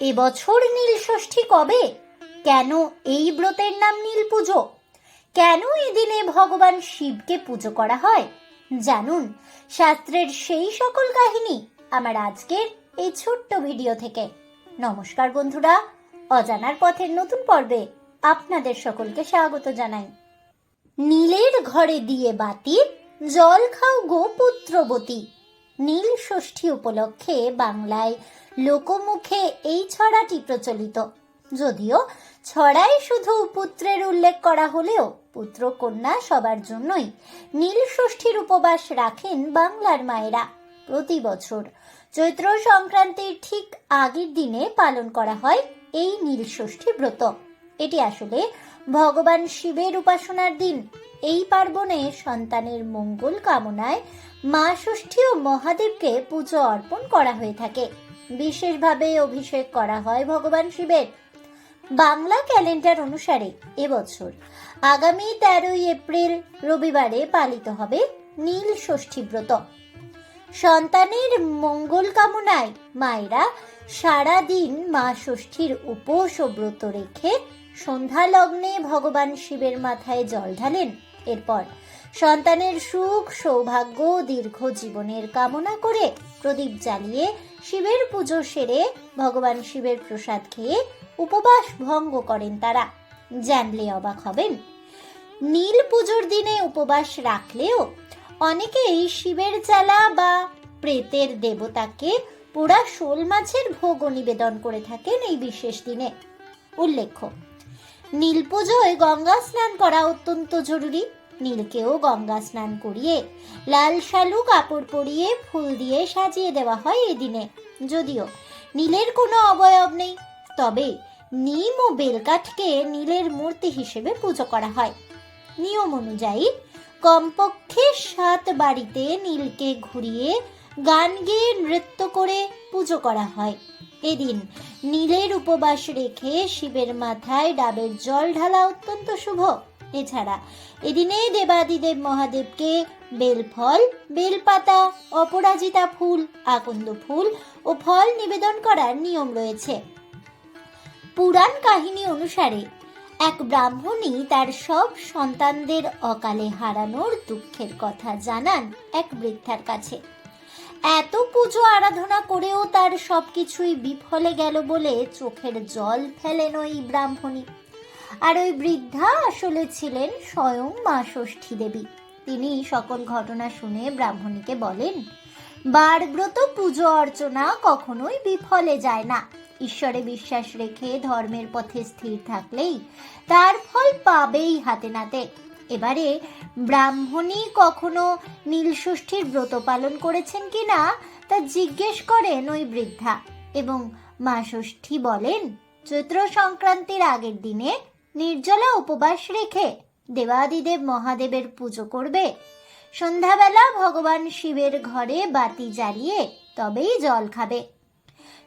এবছর নীল ষষ্ঠী কবে? কেন এই ব্রতের নাম নীল পুজো? কেন এদিনে ভগবান শিবকে পুজো করা হয়? জানুন শাস্ত্রের সেই সকল কাহিনী আমার আজকের এই ছোট্ট ভিডিও থেকে। নমস্কার বন্ধুরা, অজানার পথের নতুন পর্বে আপনাদের সকলকে স্বাগত জানাই। নীলের ঘরে দিয়ে বাতি, জল খাও গো পুত্রবতী। নীল ষষ্ঠী উপলক্ষে বাংলায় লোকমুখে এই ছড়াটি প্রচলিত। যদিও ছড়ায় শুধু পুত্রের উল্লেখ করা হলেও পুত্র কন্যা সবার জন্যই নীল ষষ্ঠীর উপবাস রাখেন বাংলার মায়েরা। প্রতি বছর চৈত্র সংক্রান্তির ঠিক আগের দিনে পালন করা হয় এই নীল ষষ্ঠী ব্রত। এটি আসলে ভগবান শিবের উপাসনার দিন। এই পার্বণে সন্তানের মঙ্গল কামনায় মা ষষ্ঠী ও মহাদেবকে পুজো অর্পণ করা হয়ে থাকে। বিশেষভাবে অভিষেক করা হয় ভগবান শিবের। বাংলা ক্যালেন্ডার অনুসারে এবছর আগামী তেরোই এপ্রিল রবিবারে পালিত হবে নীল ষষ্ঠী ব্রত। সন্তানের মঙ্গল কামনায় মায়েরা সারা দিন মা ষষ্ঠীর উপোস ও ব্রত রেখে সন্ধ্যা লগ্নে ভগবান শিবের মাথায় জল ঢালেন। এরপর সন্তানের সুখ, সৌভাগ্য, দীর্ঘ জীবনের কামনা করে প্রদীপ জ্বালিয়ে শিবের পুজো সেরে ভগবান শিবের প্রসাদ খেয়ে উপবাস ভঙ্গ করেন তারা। জানলে অবাক হবেন। নীল পুজোর দিনে উপবাস রাখলেও অনেকেই শিবের চালা বা প্রেতের দেবতাকে পোড়া শোল মাছের ভোগ নিবেদন করে থাকেন এই বিশেষ দিনে। উল্লেখ্য নীল পুজোয় গঙ্গা স্নান করা অত্যন্ত জরুরি। নীলকেও গঙ্গা স্নান করিয়ে, লাল শালু কাপড় পরিয়ে, ফুল দিয়ে সাজিয়ে দেওয়া হয় এই দিনে যদিও নীলের কোনো অবয়ব নেই, তবে নিম ও বেলকাঠকে নীলের মূর্তি হিসেবে পুজো করা হয়। নিয়ম অনুযায়ী কমপক্ষে সাত বাড়িতে নীলকে ঘুরিয়ে, গান গেয়ে নৃত্য করে পুজো করা হয়। এদিন নীলের উপবাস রেখে শিবের মাথায় ডাবের জল ঢালা অত্যন্ত শুভ। এছাড়া এদিনে দেবাদিদেব মহাদেবকে বেলফল, বেলপাতা, অপরাজিতা ফুল, আকন্দ ফুল ও ফল নিবেদন করার নিয়ম রয়েছে। পুরাণ কাহিনী অনুসারে এক ব্রাহ্মণী তার সব সন্তানদের অকালে হারানোর দুঃখের কথা জানান এক বৃদ্ধার কাছে। এত পুজো আরাধনা করেও তার সবকিছুই বিফলে গেল বলে চোখের জল ফেলেন ওই ব্রাহ্মণী। আর ওই বৃদ্ধা আসলে ছিলেন স্বয়ং মা ষষ্ঠী দেবী। তিনি সকল ঘটনা শুনে ব্রাহ্মণীকে বলেন, বারব্রত পুজো অর্চনা কখনোই বিফলে যায় না। ঈশ্বরে বিশ্বাস রেখে ধর্মের পথে স্থির থাকলেই তার ফল পাবেই হাতে নাতে। এবারে ব্রাহ্মণী কখনো নীলষষ্ঠীর ব্রত পালন করেছেন কিনা তা জিজ্ঞেস করেন ওই বৃদ্ধা। এবং মা ষষ্ঠী বলেন, চৈত্র সংক্রান্তির আগের দিনে নির্জলা উপবাস রেখে দেবাদিদেব মহাদেবের পুজো করবে। সন্ধ্যাবেলা ভগবান শিবের ঘরে বাতি জ্বালিয়ে তবেই জল খাবে।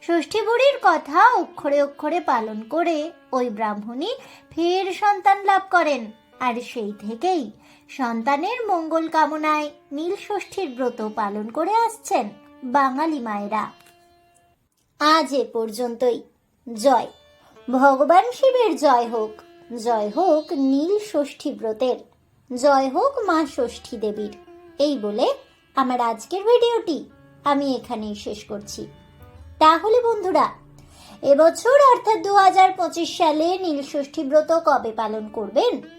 ষষ্ঠী বুড়ির কথা অক্ষরে অক্ষরে পালন করে ওই ব্রাহ্মণী ফের সন্তান লাভ করেন। আর সেই থেকেই সন্তানের মঙ্গল কামনায় নীল ষষ্ঠীর ব্রত পালন করে আসছেন বাঙালি মায়েরা। আজ এ পর্যন্তই। জয়। ভগবান শিবের জয় হোক জয় হোক নীল ষষ্ঠী ব্রতের, জয় হোক মা ষষ্ঠী দেবীর। এই বলে আমার আজকের ভিডিওটি আমি এখানেই শেষ করছি। তাহলে বন্ধুরা, এবছর অর্থাৎ দু হাজার পঁচিশ সালে নীল ষষ্ঠী ব্রত কবে পালন করবেন?